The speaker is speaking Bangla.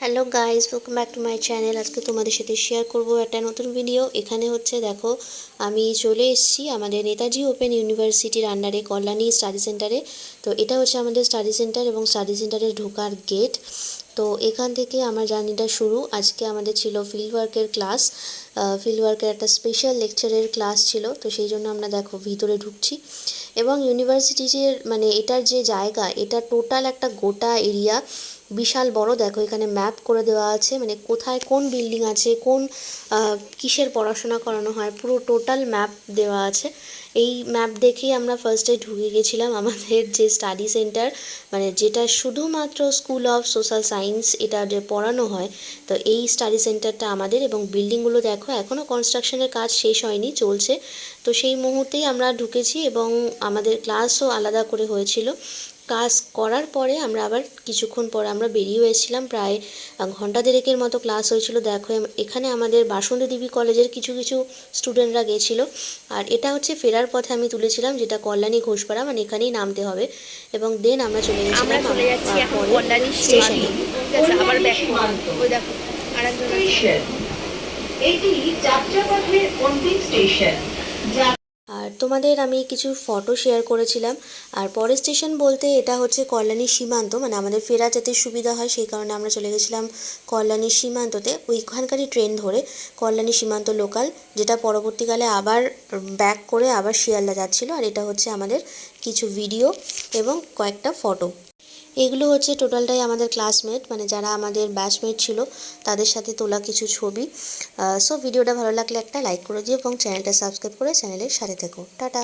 Hello guys welcome back to my channel আজকে তোমাদের সাথে শেয়ার করব একটা নতুন ভিডিও এখানে হচ্ছে দেখো, আমি চলে এসেছি আমাদের নেতাজি ওপেন ইউনিভার্সিটির আন্ডারে কল্যাণী স্টাডি সেন্টারে তো এটা হচ্ছে আমাদের স্টাডি সেন্টার এবং স্টাডি সেন্টারে ঢোকার গেট তো এখান থেকে আমার জার্নিটা শুরু। আজকে আমাদের ছিল ফিল্ড ওয়ার্কের ক্লাস ফিল্ড ওয়ার্কের একটা স্পেশাল লেকচারের ক্লাস ছিল। তো সেই জন্য আমরা দেখো ভিতরে ঢুকছি। এবং ইউনিভার্সিটির মানে এটার যে জায়গা, এটা টোটাল একটা গোটা এরিয়া বিশাল বড়, দেখো এখানে ম্যাপ করে দেওয়া আছে মানে কোথায় কোন বিল্ডিং আছে, কোন কিসের পড়াশোনা করানো হয়, পুরো টোটাল ম্যাপ দেওয়া আছে। এই ম্যাপ দেখেই আমরা ফার্স্টে ঢুকে গেছিলাম আমাদের যে স্টাডি সেন্টার মানে যেটা শুধুমাত্র স্কুল অফ সোশ্যাল সায়েন্স এটা যে পড়ানো হয়, তো এই স্টাডি সেন্টারটা আমাদের এবং বিল্ডিংগুলো দেখো এখনও কনস্ট্রাকশনের কাজ শেষ হয়নি, চলছে। তো সেই মুহূর্তেই আমরা ঢুকেছি এবং আমাদের ক্লাসও আলাদা করে হয়েছিল। ক্লাস করার পরে আমরা আবার কিছুক্ষণ পরে আমরা বেরিয়ে এসেছিলাম। প্রায় ঘণ্টা দেড়েকের মতো ক্লাস হয়েছিল। দেখো এখানে আমাদের বাসন্তী দেবী কলেজের কিছু কিছু স্টুডেন্টরা গেছিল। আর এটা হচ্ছে ফেরার পথে আমি তুলেছিলাম যেটা কল্যাণী ঘোষপাড়া মানে এখানেই নামতে হবে। এবং দেন আমরা চলে গেছিলাম স্টেশনে। আবার ব্যাক ওই দেখো আরেকজন এটি যাত্রাপথের অন্তিম স্টেশন যা আর তোমাদের আমি কিছু ফটো শেয়ার করেছিলাম। আর পরের স্টেশন বলতে এটা হচ্ছে কল্যাণী সীমান্ত মানে আমাদের ফেরা যাতে সুবিধা হয় সেই কারণে আমরা চলে গেছিলাম কল্যাণী সীমান্ততে। ওইখানকারই ট্রেন ধরে কল্যাণী সীমান্ত লোকাল যেটা পরবর্তীকালে আবার ব্যাক করে আবার শিয়ালদা যাচ্ছিল। আর এটা হচ্ছে আমাদের কিছু ভিডিও এবং কয়েকটা ফটো এগুলো হচ্ছে টোটালটাই আমাদের ক্লাসমেট মানে যারা আমাদের ব্যাচমেট ছিল, তাদের সাথে তোলা কিছু ছবি। সো ভিডিওটা ভালো লাগলে একটা লাইক করে দিও এবং চ্যানেলটা সাবস্ক্রাইব করে চ্যানেলের সাথে থেকো। টাটা!